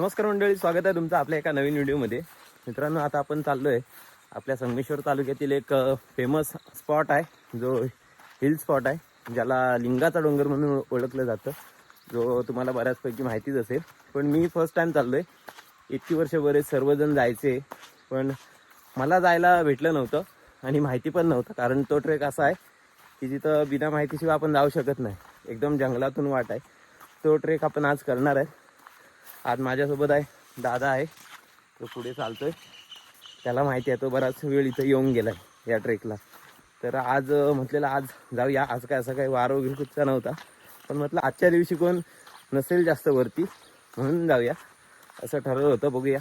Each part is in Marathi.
नमस्कार मंडळी स्वागत आहे तुमचं आपल्या एका नवीन व्हिडिओमध्ये. मित्रांनो आता आपण चाललो आहे आपल्या संगमेश्वर तालुक्यातील एक फेमस स्पॉट आहे जो हिल स्पॉट आहे ज्याला लिंगाचा डोंगर म्हणून ओळखलं जातं. जो तुम्हाला बऱ्याचपैकी माहितीच असेल. पण मी फर्स्ट टाईम चाललो आहे इतकी वर्ष बरेच सर्वजण जायचे पण मला जायला भेटलं नव्हतं आणि माहिती पण नव्हतं कारण तो ट्रेक असा आहे की जिथं बिना माहितीशिवाय आपण जाऊ शकत नाही. एकदम जंगलातून वाट आहे. तो ट्रेक आपण आज करणार आहे. आज माझ्यासोबत आहे दादा आहे. तो पुढे चालतोय. त्याला माहिती आहे तो बराच वेळ इथं येऊन गेला आहे या ट्रेकला. तर आज म्हटलेलं आज जाऊया. आज काय असं काही वार वगैरे कुठचा नव्हता. पण म्हटलं आजच्या दिवशी कोण नसेल जास्त वरती म्हणून जाऊया. असं ठरवलं होतं बघूया.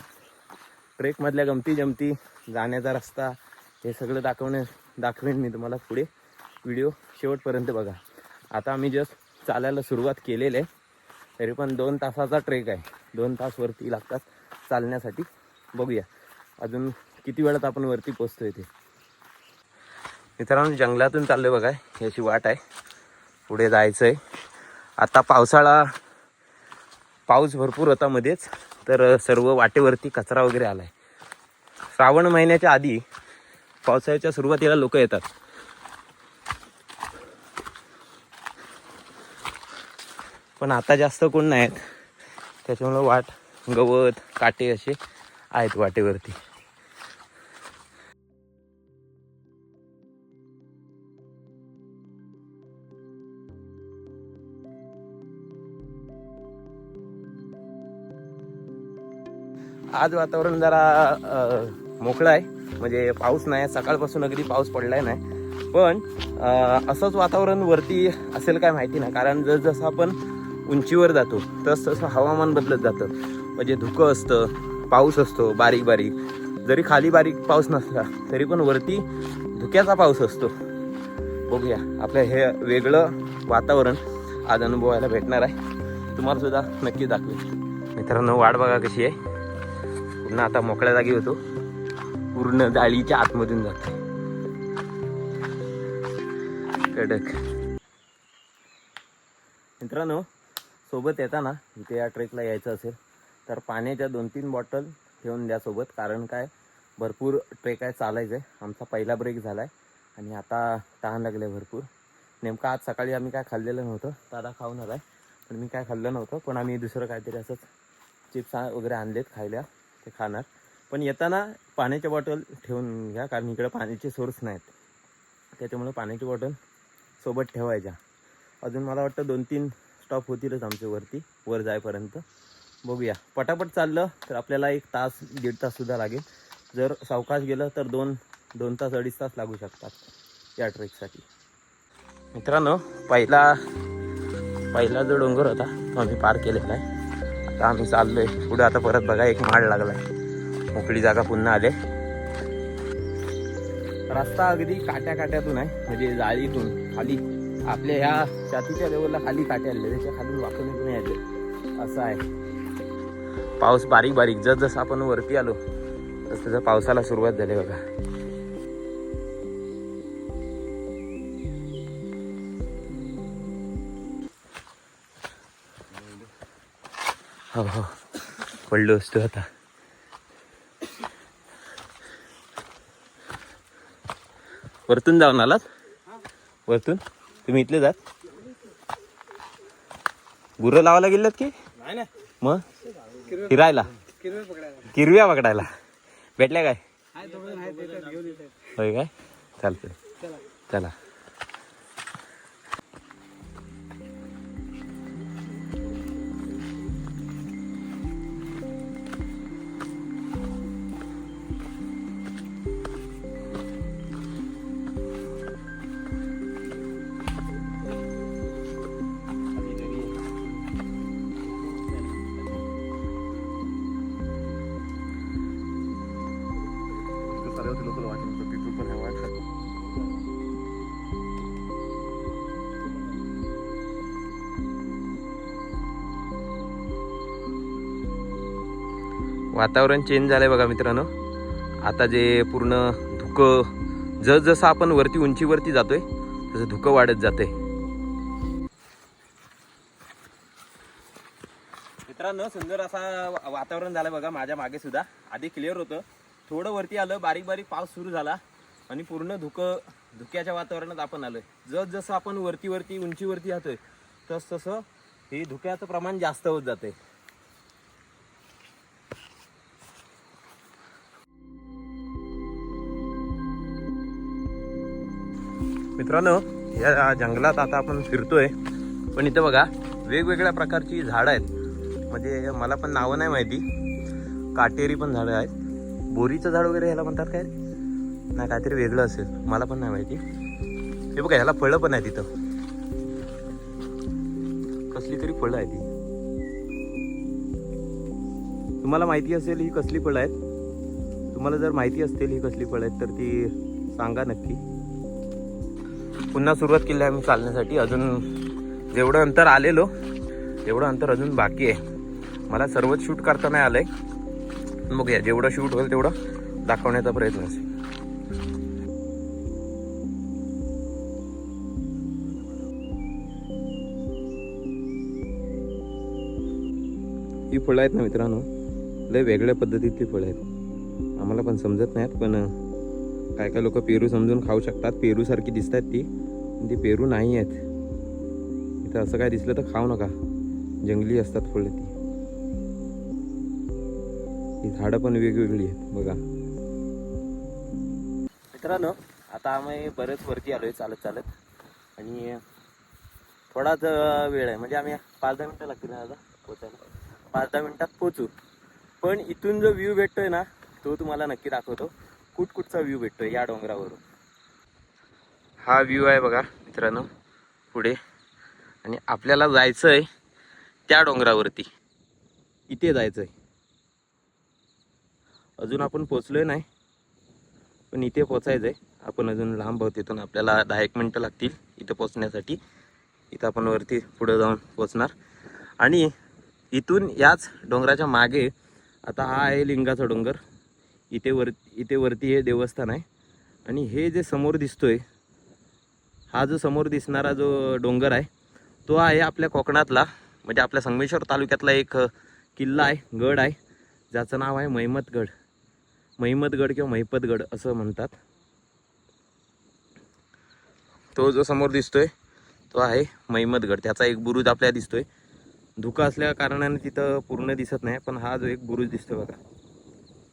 ट्रेकमधल्या गमती जमती जाण्याचा रस्ता हे सगळं दाखवणे दाखवेन मी तुम्हाला पुढे. व्हिडिओ शेवटपर्यंत बघा. आता आम्ही जस्ट चालायला सुरुवात केलेली आहे. तरी पण दोन तासाचा ट्रेक आहे. दोन तास वरती लागतात चालण्यासाठी. बघूया. अजून किती वेळात आपण वरती पोचतो इथे मित्रांनो जंगलातून चाललोय बघा. ही अशी वाट आहे. पुढे जायचं आहे आता पावसाळा पाऊस भरपूर होता मध्येच तर सर्व वाटेवरती कचरा वगैरे आला आहे श्रावण महिन्याच्या आधी पावसाळ्याच्या सुरुवातीला लोक येतात. पण आता जास्त कोण नाही आहेत त्याच्यामुळं वाट गवत काटे असे आहेत वाटेवरती. आज वातावरण जरा मोकळं आहे. म्हणजे पाऊस नाही सकाळपासून अगदी पाऊस पडलाय नाही. पण असंच वातावरण वरती असेल काय माहिती नाही कारण जसजसं आपण उंचीवर जातो. तस तसं हवामान बदलत जातं. म्हणजे धुकं असतं पाऊस असतो बारीक बारीक. जरी खाली बारीक पाऊस नसला तरी पण वरती धुक्याचा पाऊस असतो. बघूया. आपलं हे वेगळं वातावरण आज अनुभवायला भेटणार आहे. तुम्हाला सुद्धा नक्की दाखवेल मित्रांनो वाट बघा कशी आहे. पुन्हा आता मोकळ्या जागी होतो. पूर्ण जाळीच्या आतमधून जातो. कडक. मित्रांनो सोबत येताना इथे या ट्रेकला यायचं असेल तर पाण्याच्या दोन तीन बॉटल ठेवून द्या सोबत कारण काय भरपूर ट्रेक आहे चालायचं आहे. आमचा पहिला ब्रेक झाला आहे आणि आता तहान लागले भरपूर. नेमकं आज सकाळी आम्ही काय खाल्लेलं नव्हतं दादा खाऊन आलाय. पण मी काय खाल्लं नव्हतं पण आम्ही दुसरं काहीतरी असंच चिप्स वगैरे आणलेत खायला ते खाणार. पण येताना पाण्याच्या बॉटल ठेवून घ्या कारण इकडे पाण्याचे सोर्स नाहीत. त्याच्यामुळे पाण्याची बॉटल सोबत ठेवायच्या. अजून मला वाटतं दोन तीन स्टॉप होतीलच आमच्यावरती. वर जायपर्यंत. बघूया. पटापट चाललं तर आपल्याला एक तास दीड ताससुद्धा लागेल. जर सावकाश गेलं तर दोन दोन तास अडीच तास लागू शकतात या ट्रेकसाठी. मित्रांनो पहिला पहिला जो डोंगर होता तो आम्ही पार केलेला आहे. आता आम्ही चाललो आहे पुढे आता परत बघा एक माड आहे मोकळी जागा पुन्हा आले. रस्ता अगदी काट्या काट्यातून आहे. म्हणजे जाळीतून खाली. आपल्या ह्या छातीच्या लेवलला खाली काटे आले त्याच्याखाली वाकून नाही आले. असं आहे. पाऊस बारीक बारीक. जस जसं आपण वरती आलो तस तसं पावसाला सुरुवात झाली बघा. हो हो. पडलो असतो आता. वरतून जाऊन आलात? वरतून? तुम्ही इथले जात? गुरं लावायला गेलेत की? नाही ना मग? फिरायला? किरव्या पकडायला. भेटल्या काय? होय काय? चालतंय. चला. वातावरण चेंज झालंय बघा मित्रांनो. आता जे पूर्ण धुकं जसजसं आपण वरती उंचीवरती जातो आहे तसं धुकं वाढत जाते मित्रांनो सुंदर असा वातावरण झालं बघा माझ्या मागे सुद्धा. आधी क्लिअर होतं. थोडं वरती आलं बारीक बारीक पाऊस सुरू झाला आणि पूर्ण धुकं धुक्याच्या वातावरणात आपण आलोय. जस जसं आपण वरती वरती उंचीवरती जातोय तस तसं हे धुक्याचं प्रमाण जास्त होत जाते मित्रांनो या जंगलात आता आपण फिरतोय. पण इथं बघा वेगवेगळ्या प्रकारची झाडं आहेत. म्हणजे मला पण नावं नाही माहिती. काटेरी पण झाडं आहेत. बोरीचं झाड वगैरे ह्याला म्हणतात काय? नाही काहीतरी वेगळं असेल. मला पण नाही माहिती. हे बघा ह्याला फळं पण आहेत तिथं कसली तरी फळं आहेत ती तुम्हाला माहिती असेल ही कसली फळं आहेत? तुम्हाला जर माहिती असतील ही कसली फळं आहेत तर ती सांगा नक्की. पुन्हा सुरुवात केली आहे आम्ही चालण्यासाठी. अजून जेवढं अंतर आलेलो तेवढं अंतर अजून बाकी आहे. मला सर्वच शूट करता नाही आलंय. पण बघूया जेवढं शूट होईल तेवढं दाखवण्याचा प्रयत्न असेल ही फळं आहेत ना मित्रांनो? लय वेगळ्या पद्धतीतली फळं आहेत. आम्हाला पण समजत नाहीत पण काय काय लोक पेरू समजून खाऊ शकतात. पेरूसारखी दिसतात ती. ती पेरू नाही आहेत. इथं असं काय दिसलं तर खाऊ नका. जंगली असतात फुलं ती. ही झाडं पण वेगवेगळी आहेत बघा. मित्रांनो आता आम्ही बरेच वरती आलोय चालत चालत. आणि थोडाच वेळ आहे. म्हणजे आम्ही पाच दहा मिनटं लागतील ना आता पोचायला? पाच दहा मिनटात पोचू. पण इथून जो व्ह्यू भेटतोय ना तो तुम्हाला नक्की दाखवतो. कुठकुठचा व्ह्यू भेटतो या डोंगरावरून. हा व्ह्यू आहे बघा मित्रांनो पुढे. आणि आपल्याला जायचं आहे त्या डोंगरावरती. इथे जायचं आहे अजून आपण पोचलोय नाही पण इथे पोचायचं आहे आपण अजून लांब आहोत इथून आपल्याला दहा एक मिनटं लागतील इथं पोचण्यासाठी. इथं आपण वरती पुढं जाऊन पोचणार. आणि इथून याच डोंगराच्या मागे आता हा आहे लिंगाचा डोंगर. इथे वर इथे वरती हे देवस्थान आहे. आणि हे जे समोर दिसतोय हा जो समोर दिसणारा जो डोंगर आहे तो आहे आपल्या कोकणातला म्हणजे आपल्या संगमेश्वर तालुक्यातला एक किल्ला आहे गड आहे ज्याचं नाव आहे महिमतगड महिमतगड किंवा महिपतगड असं म्हणतात. तो जो समोर दिसतोय तो आहे महिमतगड त्याचा एक बुरुज आपल्याला दिसतोय. धुका असल्या कारणाने तिथं पूर्ण दिसत नाही पण हा जो एक बुरुज दिसतोय बघा.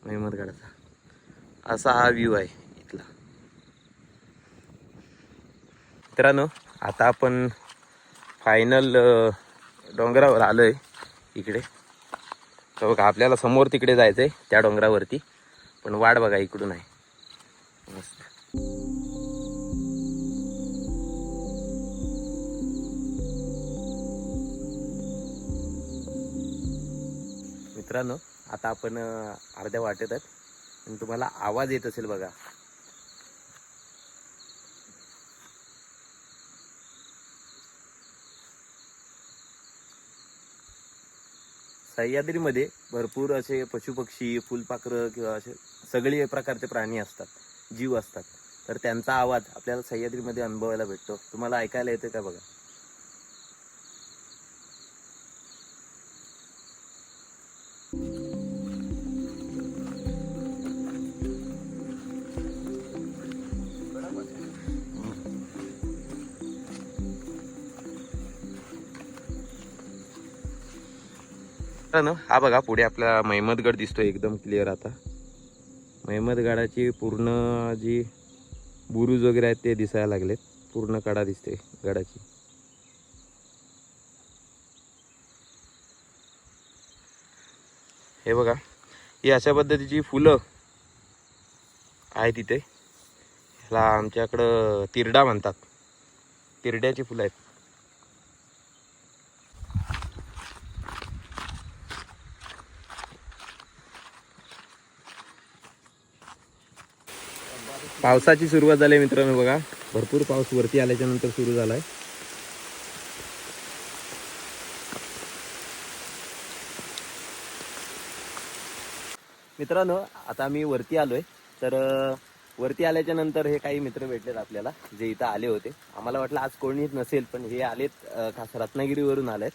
महिमतगडाचा असा हा व्ह्यू आहे इथला. मित्रांनो आता आपण फायनल डोंगरावर आलोय इकडे. तर बघा आपल्याला समोर तिकडे जायचंय त्या डोंगरावरती. पण वाट बघा इकडून आहे. मस्त. मित्रांनो आता आपण अर्ध्या वाटेत आहेत. आणि तुम्हाला आवाज येत असेल बघा. सह्याद्रीमध्ये भरपूर असे पशुपक्षी फुलपाखरं किंवा असे सगळे प्रकारचे प्राणी असतात जीव असतात. तर त्यांचा आवाज आपल्याला सह्याद्रीमध्ये अनुभवायला भेटतो. तुम्हाला ऐकायला येतं का बघा? मित्रांनो हा बघा पुढे आपला महिमतगड दिसतोय एकदम क्लिअर आता. महिमतगडाची पूर्ण जी बुरुज वगैरे आहेत ते दिसायला लागलेत. पूर्ण कडा दिसते गडाची. हे बघा ही अशा पद्धतीची फुलं आहेत तिथे. ह्याला आमच्याकडं तिरडा म्हणतात. तिरड्याची फुलं आहेत. पावसाची सुरुवात झाली आहे मित्रांनो बघा. भरपूर पाऊस वरती आल्याच्यानंतर सुरू झालाय. मित्रांनो आता मी वरती आलोय. तर वरती आल्याच्यानंतर हे काही मित्र भेटलेत आपल्याला जे इथं आले होते. आम्हाला वाटलं आज कोणीच नसेल पण हे आलेत खास रत्नागिरीवरून आलेत.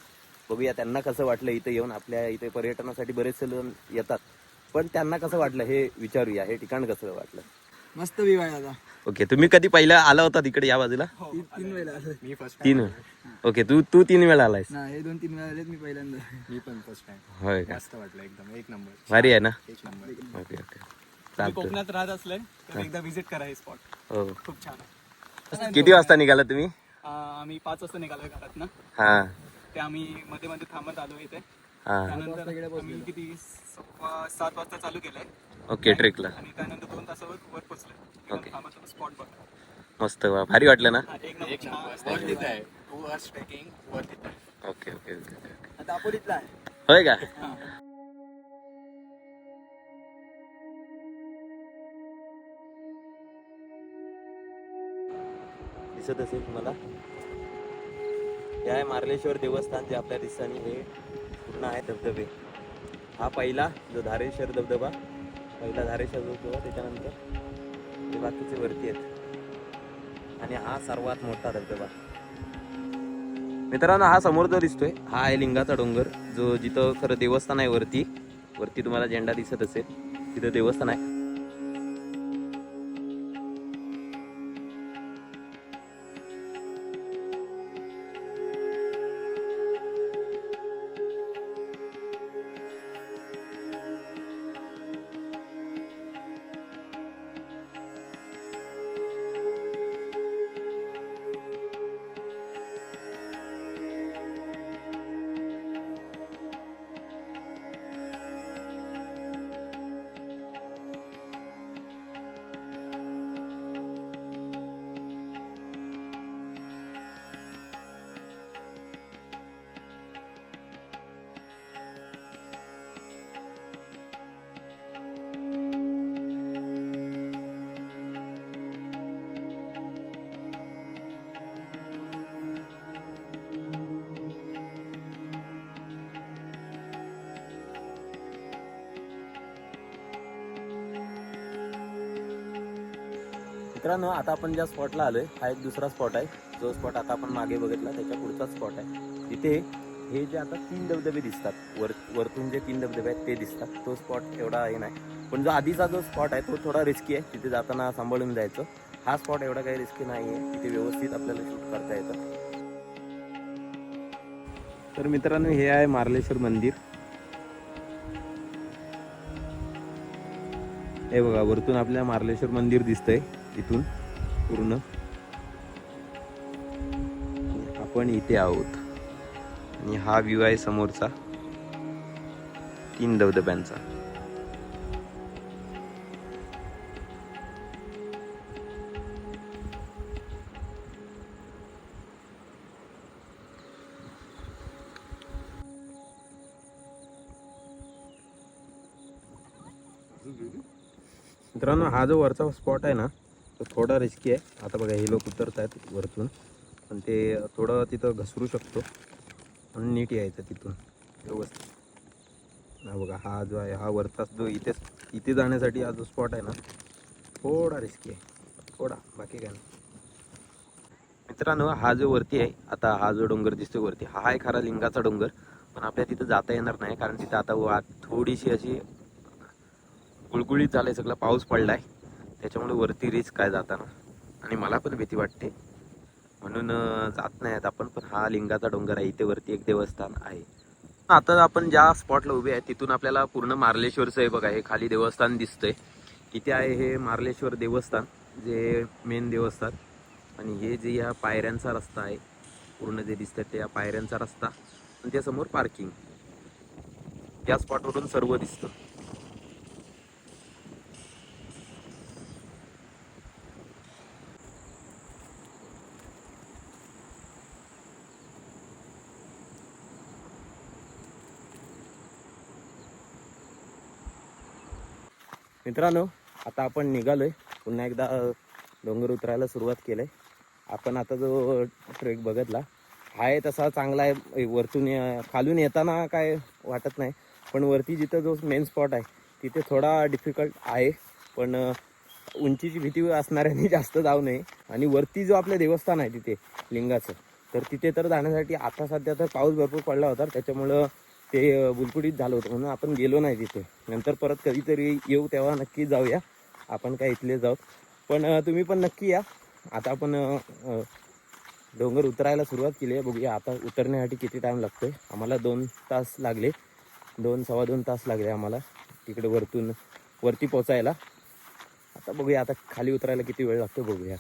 बघूया त्यांना कसं वाटलं इथं येऊन. आपल्या इथे पर्यटनासाठी बरेचसे लोक येतात. पण त्यांना कसं वाटलं हे विचारूया हे ठिकाण कसं वाटलं? मस्त व्ह्यू आहे दादा ओके तुम्ही कधी पहिला आला होता तिकडे या बाजूला? तीन तीन वेळा आलोय. मी फर्स्ट तीन ओके तू तू तीन वेळा आलायस. ना हे दोन तीन वेळा आलेत मी पहिल्यांदा. मी पण फर्स्ट टाइम होय का? मस्त वाटलं एकदम एक नंबर भारी आहे ना? एक नंबर ओके ओके. चालतं कोकणात राहत असले तर एकदा व्हिजिट करा हे स्पॉट हो. खूप छान आहे. किती वाजता निघाला तुम्ही? अं, आम्ही पाच वाजता निघालोय घरात ना. हा. ते आम्ही मध्ये मध्ये थांबत आलो इथे. हा. त्यानंतर आम्ही किती सव्वा सात वाजता चालू केलंय. ओके ट्रेकला. आणि त्यानंतर दोन तासावर वर पोहोचलोय Okay. थांबत स्पॉट बघ मस्त वा भारी वाटलं ना? ओके ओके होय का. दिसत असेल तुम्हाला? हे आहे मार्लेश्वर देवस्थान जे आपल्या दिसतानी हे पूर्ण आहे धबधबे. हा पहिला जो धारेश्वर धबधबा. पहिला धारेश्वर धबधबा त्याच्यानंतर बाकीचे वरती आहेत. आणि हा सर्वात मोठा धबधबा. मित्रांनो हा समोर जो दिसतोय हा आहे लिंगाचा डोंगर. जो जिथं खरं देवस्थान आहे वरती वरती तुम्हाला झेंडा दिसत असेल तिथं देवस्थान आहे. मित्रांनो आता आपण ज्या स्पॉटला आलोय हा एक दुसरा स्पॉट आहे. जो स्पॉट आता आपण मागे बघितला त्याच्या पुढचा स्पॉट आहे. तिथे हे जे आता तीन धबधबे दिसतात वर वरतून जे तीन धबधबे आहेत ते दिसतात. तो स्पॉट एवढा हे नाही. पण जो आधीचा जो स्पॉट आहे तो थोडा रिस्की आहे. तिथे जाताना सांभाळून जायचं. हा स्पॉट एवढा काही रिस्की नाही आहे तिथे व्यवस्थित आपल्याला शूट करता येतं. तर मित्रांनो हे आहे मार्लेश्वर मंदिर. हे बघा वरतून आपल्या मार्लेश्वर मंदिर दिसतंय. इथून पूर्ण. आपण इथे आहोत. आणि हा व्ह्यू आहे समोरचा. तीन धबधब्यांचा. मित्रांनो हा जो वरचा स्पॉट आहे ना तो थोडा रिस्की आहे. आता बघा हे लोक उतरत आहेत वरतून. पण ते थोडं तिथं घसरू शकतो. म्हणून नीट यायचं तिथून. व्यवस्थित. हा बघा हा जो आहे हा वरचा जो इथे इथे जाण्यासाठी हा जो स्पॉट आहे ना थोडा रिस्की आहे. थोडा बाकी काय नाही. मित्रांनो हा जो वरती आहे आता हा जो डोंगर दिसतो वरती हा आहे खरा लिंगाचा डोंगर. पण आपल्या तिथं जाता येणार नाही कारण तिथं आता थोडीशी अशी गुळगुळीत झालंय सगळं पाऊस पडलाय. त्याच्यामुळे वरती रिस्क काय जाताना. आणि मला पण भीती वाटते. म्हणून जात नाही आपण पण हा लिंगाचा डोंगर आहे. इथे वरती एक देवस्थान आहे. आता आपण ज्या स्पॉटला उभे आहे तिथून आपल्याला पूर्ण मार्लेश्वरचं आहे बघा हे खाली देवस्थान दिसतंय. इथे आहे हे मार्लेश्वर देवस्थान जे मेन देवस्थान. आणि हे जे या पायऱ्यांचा रस्ता आहे पूर्ण जे दिसतंय ते या पायऱ्यांचा रस्ता. आणि त्यासमोर पार्किंग या स्पॉटवरून सर्व दिसतं. मित्रांनो आता आपण निघालोय. पुन्हा एकदा डोंगर उतरायला सुरुवात केलंय. आपण आता जो ट्रेक बघितला आहे तसा चांगला आहे. वरतून खालून येताना काय वाटत नाही. पण वरती जिथं जो मेन स्पॉट आहे तिथे थोडा डिफिकल्ट आहे. पण उंचीची भीती असणाऱ्यांनी जास्त जाऊ नये. आणि वरती जो आपलं देवस्थान आहे तिथे लिंगाचं तर तिथे तर जाण्यासाठी आता सध्या तर पाऊस भरपूर पडला होता. त्याच्यामुळं ते अं, झालं होतं म्हणून आपण गेलो नाही तिथे. नंतर परत कधीतरी येऊ तेव्हा नक्की जाऊया. आपण काय इथले जाऊ पण तुम्ही पण नक्की या. आता आपण डोंगर उतरायला सुरुवात केली आहे. बघूया आता उतरण्यासाठी किती टाईम लागतो आहे आम्हाला दोन तास लागले. दोन सव्वा दोन तास लागले आम्हाला तिकडे वरतून वरती पोचायला. आता बघूया आता खाली उतरायला किती वेळ लागतो बघूया.